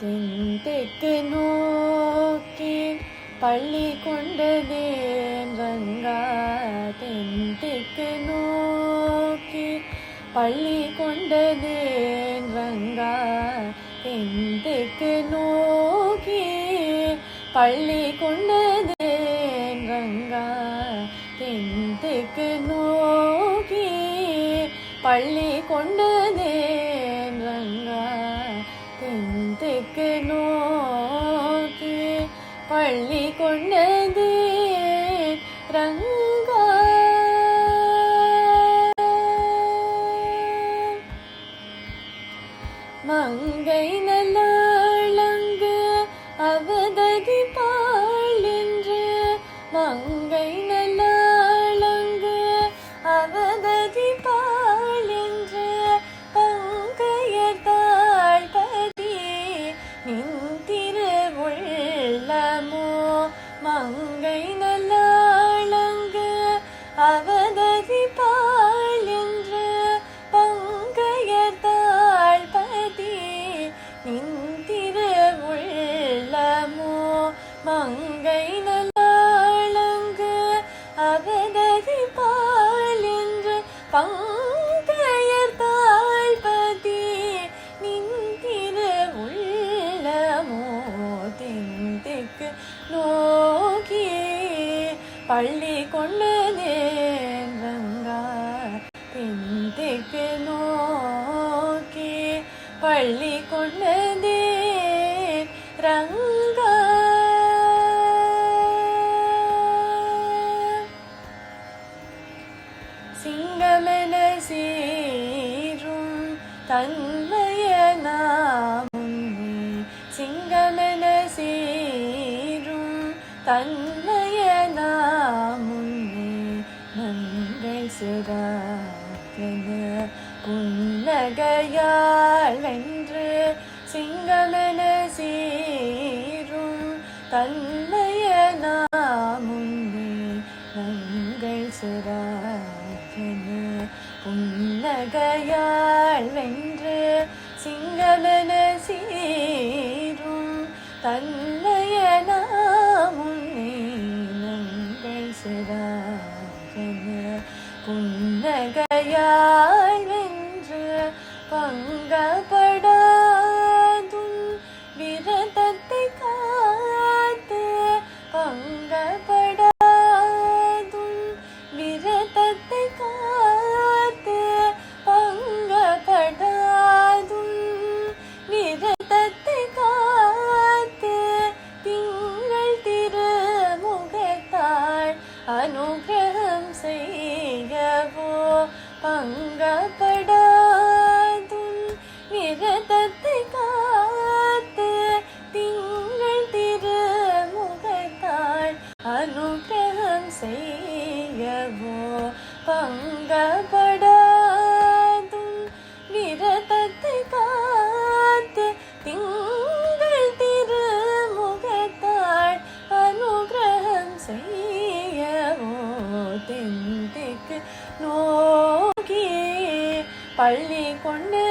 தென் தெற்கு நோக்கி பள்ளி கொண்டதேன் ரங்கா தென் தெற்கு நோக்கி பள்ளி கொண்டதேன் ரங்கா தென் தெற்கு நோக்கி பள்ளி கொண்டதேன் ரங்கா தென் தெற்கு நோக்கி பள்ளி கொண்டதேன் ரங்கா தெற்கு நோக்கி பள்ளி கொண்டது. அவததி பாள் என்று பங்கையர் தாழ்பதி நின்திரு உள்ளமோ மங்கை நல்லாளங்கு அவததி பால் என்று பங்கையர் தாழ்பதி நின்திரு உள்ளமோ தென்திக்கு நோக்கி பள்ளி கொண்டு பள்ளி கொண்டதே ரங்கா. சிங்கமென சீரும் தன்மய நாமும் சிங்கமென சீரும் தன்மய நாமும் நன்றை சிறாகென புன்னகையால் வென்று சிங்கமென சீரும் தன்னைய நாமுன்னே நங்கை சிறாகென புன்னகையால் வென்று சிங்கமென சீரும் தன்னைய நாமுன்னே நங்கை சிறாகென புன்னகையால் காத்தை காத்து பங்கப்படாதும். நிரதத்தை காத்து திங்கள் திருமுகத்தாள் அனுகிரகம் செய்யவோ. பங்கப்படா துன்பப்படாதும் விரதத்தை காத்து திங்கள் திருமுகத்தாள் அனுகிரகம் செய்யவோ தெந்திக்கு நோக்கி பள்ளி கொண்டு